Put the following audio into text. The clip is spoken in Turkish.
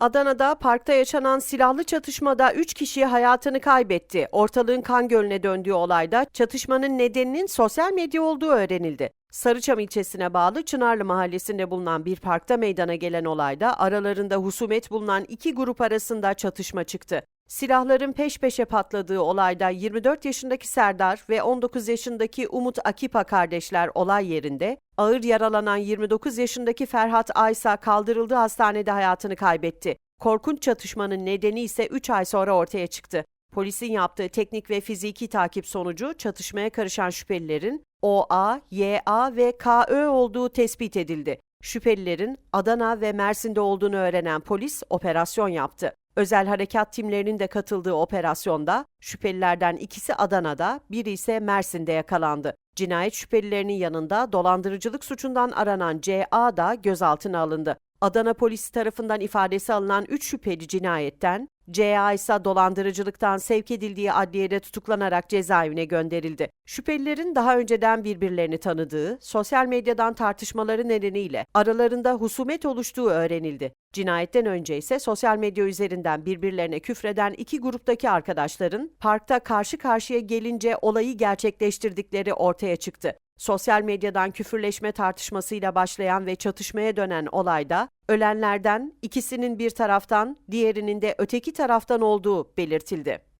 Adana'da parkta yaşanan silahlı çatışmada 3 kişi hayatını kaybetti. Ortalığın kan gölüne döndüğü olayda çatışmanın nedeninin sosyal medya olduğu öğrenildi. Sarıçam ilçesine bağlı Çınarlı mahallesinde bulunan bir parkta meydana gelen olayda aralarında husumet bulunan iki grup arasında çatışma çıktı. Silahların peş peşe patladığı olayda 24 yaşındaki Serdar ve 19 yaşındaki Umut Akipa kardeşler olay yerinde, ağır yaralanan 29 yaşındaki Ferhat Aysa kaldırıldığı hastanede hayatını kaybetti. Korkunç çatışmanın nedeni ise 3 ay sonra ortaya çıktı. Polisin yaptığı teknik ve fiziki takip sonucu çatışmaya karışan şüphelilerin OA, YA ve KÖ olduğu tespit edildi. Şüphelilerin Adana ve Mersin'de olduğunu öğrenen polis operasyon yaptı. Özel harekat timlerinin de katıldığı operasyonda şüphelilerden ikisi Adana'da, biri ise Mersin'de yakalandı. Cinayet şüphelilerinin yanında dolandırıcılık suçundan aranan CA da gözaltına alındı. Adana polisi tarafından ifadesi alınan 3 şüpheli cinayetten, CA ise dolandırıcılıktan sevk edildiği adliyede tutuklanarak cezaevine gönderildi. Şüphelilerin daha önceden birbirlerini tanıdığı, sosyal medyadan tartışmaları nedeniyle aralarında husumet oluştuğu öğrenildi. Cinayetten önce ise sosyal medya üzerinden birbirlerine küfreden iki gruptaki arkadaşların parkta karşı karşıya gelince olayı gerçekleştirdikleri ortaya çıktı. Sosyal medyadan küfürleşme tartışmasıyla başlayan ve çatışmaya dönen olayda ölenlerden ikisinin bir taraftan, diğerinin de öteki taraftan olduğu belirtildi.